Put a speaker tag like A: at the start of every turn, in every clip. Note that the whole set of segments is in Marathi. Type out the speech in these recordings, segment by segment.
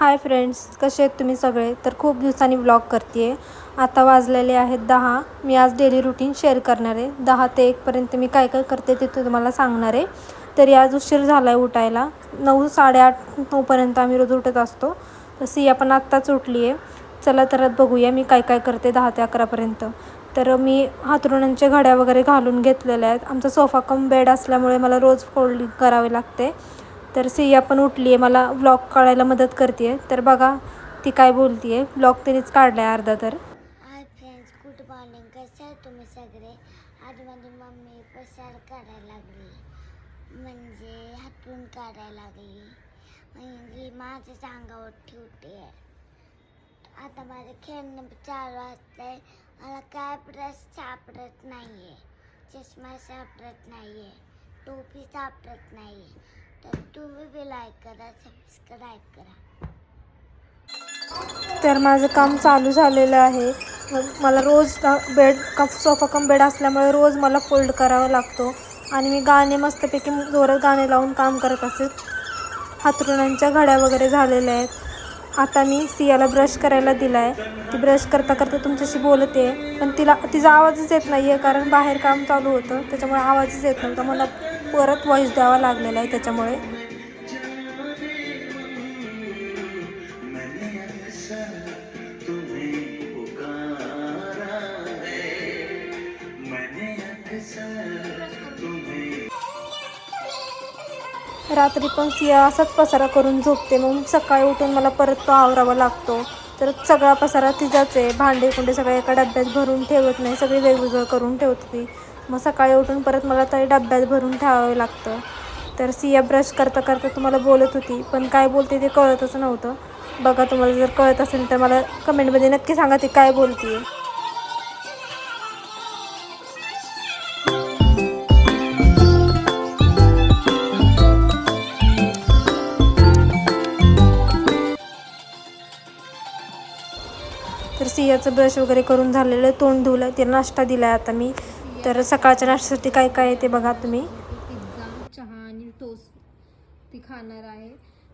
A: हाय फ्रेंड्स कसे आहेत तुम्ही सगळे? तर खूप दिवसांनी ब्लॉग करते आहे आता वाजलेले आहेत दहा. मी आज डेली रुटीन शेअर करणार आहे. दहा ते एकपर्यंत मी काय काय करते ते तुम्हाला सांगणार आहे. तरी आज उशीर झाला आहे उठायला. नऊ साडेआठ नऊपर्यंत आम्ही रोज उठत असतो. तर सिया पण आत्ताच उठली आहे चला तर बघूया मी काय काय करते दहा ते अकरापर्यंत तर मी हातरुणांच्या घड्या वगैरे घालून घेतलेल्या आहेत. आमचा सोफा कम बेड असल्यामुळे मला रोज फोल्डिंग करावे लागते. तर सिया पण उठली आहे मला व्लॉग काढायला मदत करते आहे तर बघा ती काय बोलते आहे ब्लॉग तरीच काढला आहे अर्धा तर.
B: हाय फ्रेंड्स गुड मॉर्निंग कसे आहे तुम्ही सगळे? आज माझी मम्मी पसार म्हणजे काढायला लागली. म्हणजे हातून काढायला लागली. म्हणजे माझ्याच अंगावर ठेवते. आता माझं खेळणं चालू असतंय. मला काय ब्रश सापडत नाही आहे चष्मा सापडत नाही आहे टोपी सापडत नाही आहे तर तुम्ही बी लाईक करा सबस्क्राईब करा.
A: तर माझं काम चालू झालेलं आहे. मग मला रोज बेड का सोफा कम बेड असल्यामुळे रोज मला फोल्ड करावा लागतो. आणि मी गाणे मस्तपैकी जोरात गाणे लावून काम करत असते हातरुणांच्या घड्या वगैरे झालेल्या आहेत. आता मी सियाला ब्रश करायला दिला आहे ती ब्रश करता करता तुमच्याशी बोलते. आहे पण तिला तिचा आवाजच येत नाही आहे कारण बाहेर काम चालू होतं. त्याच्यामुळे आवाजच येत नव्हता. मला परत वॉइस द्यावा लागलेला आहे त्याच्यामुळे. रात्री पण सिया असाच पसारा करून झोपते. मग सकाळी उठून मला परत तो आवरावा लागतो. तर सगळा पसारा तिचाच आहे. भांडे कुंडे सगळे एका डब्यात भरून ठेवत नाही. सगळे वेगवेगळं करून ठेवते ती. मग सकाळी उठून परत मला तरी डब्यात भरून ठेवावं लागतं. तर सिया ब्रश करता करता तुम्हाला बोलत होती पण काय बोलते ते कळतच नव्हतं. बघा तुम्हाला जर कळत असेल तर मला कमेंटमध्ये नक्की सांगा ती काय बोलते तर सियाचं ब्रश वगैरे करून झालेलं आहे तोंड धुलं तिला नाश्ता दिला आहे आता मी. तर सकाळच्या नाश्त्यासाठी काय काय आहे ते बघा तुम्ही. पिझ्झा चहा आणि टोस्ट ती खाणार आहे.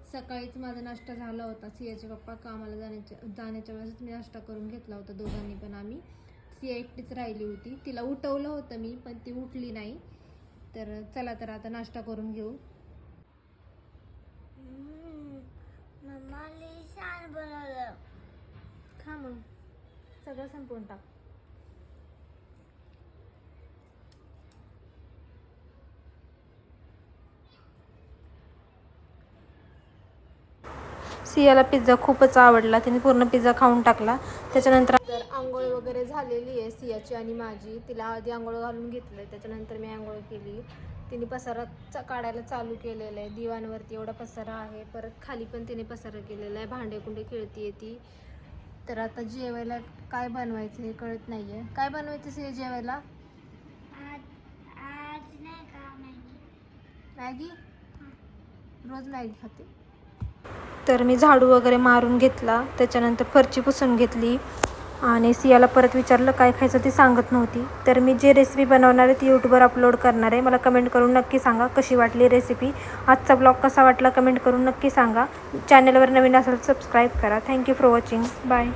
A: सकाळीच माझा नाश्ता झाला होता. सियाचे पप्पा कामाला जाण्याच्या जाण्याच्या वेळेस मी नाश्ता करून घेतला होता. दोघांनी पण आम्ही. सिया एकटीच राहिली होती. तिला उठवलं होतं मी पण ती उठली नाही. तर चला तर आता नाश्ता करून घेऊ.
B: मम्मा लई छान बनवलं.
A: खा मग. सगळं संपवून टाक. सियाला पिझ्झा खूपच आवडला. तिने पूर्ण पिझ्झा खाऊन टाकला. त्याच्यानंतर तर आंघोळ वगैरे झालेली आहे सियाची आणि माझी. तिला आधी आंघोळ घालून घेतलं त्याच्यानंतर मी आंघोळ केली. तिने पसारा चा काढायला चालू केलेलं आहे. दिवाणवरती एवढा पसारा आहे. परत खाली पण तिने पसारा केलेला आहे. भांडे कुंडे खेळतीये ती. तर आता जेवायला काय बनवायचं हे कळत नाही आहे काय बनवायचं सिया जेवायला? मॅगी? रोज मॅगी खाते? तर मी झाडू वगैरे मारून घेतला त्याच्यानंतर फरची पुसून घेतली आणि सियाला परत विचारलं काय खायचं ती सांगत नव्हती. तर मी जे रेसिपी बनवणार आहे ती यूट्यूबवर अपलोड करणार आहे. मला कमेंट करून नक्की सांगा कशी वाटली रेसिपी आजचा ब्लॉग कसा वाटला कमेंट करून नक्की सांगा. चॅनलवर नवीन असेल सबस्क्राईब करा. Thank you for watching bye